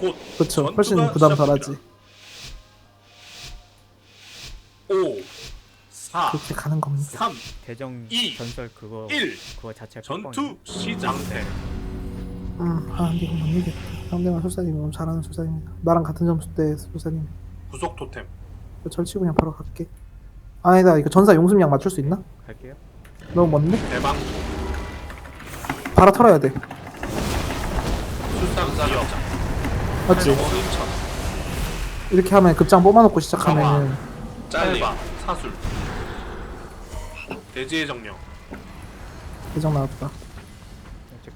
곧 그쵸 전투가 훨씬 부담 시작됩니다. 덜하지. 5 4 그렇게 가는 겁니다. 3 대정 이, 전설 그거 1 그거 자체가 전투 시작돼 음아 근데 이거 못 이겼다. 상대방 술사님이 너무 잘하는 술사님이다 나랑 같은 점수 대 술사님. 구속 토템. 절치고 그냥 바로 갈게. 아니다 이거 전사 용숨량 맞출 수 있나? 갈게요. 너무 먼데? 대방 바라 털어야 돼. 술상 기업 맞지? 스천. 이렇게 하면 급장 뽑아놓고 시작하면은 짧아 사술. 대지의 정령. 대장 나왔다. 제.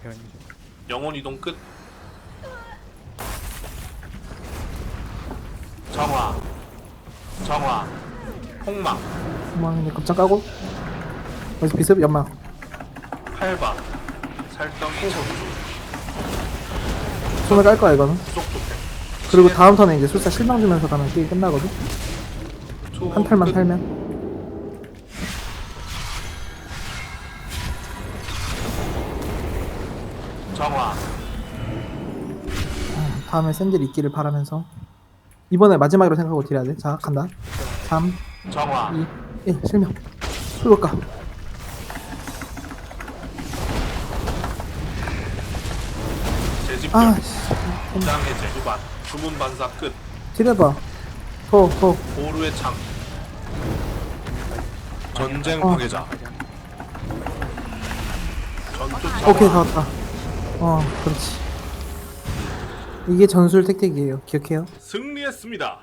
영혼 이동 끝. 정화. 정화. 폭망. 고마워 급장 까고. 여기서 비습 연막. 팔바. 살덩이 청수. 손을 깔 거야 이거는? 토템 그리고 다음 턴에 이제 술사 실명 주면서 가면 게임 끝나거든? 한 탈만 끝. 탈면? 정화. 다음에 샌들 있기를 바라면서. 이번에 마지막으로 생각하고 딜해야 돼 자 간다. 3 정화. 2 1 실명. 풀볼까 집결 아 장의 제주반 주문 반사 끝. 딜해봐. 더더 보루의 창. 전쟁 어. 파괴자. 전투 정화 오케이 다 왔다. 어 그렇지. 이게 전술 택틱이에요. 기억해요? 승리했습니다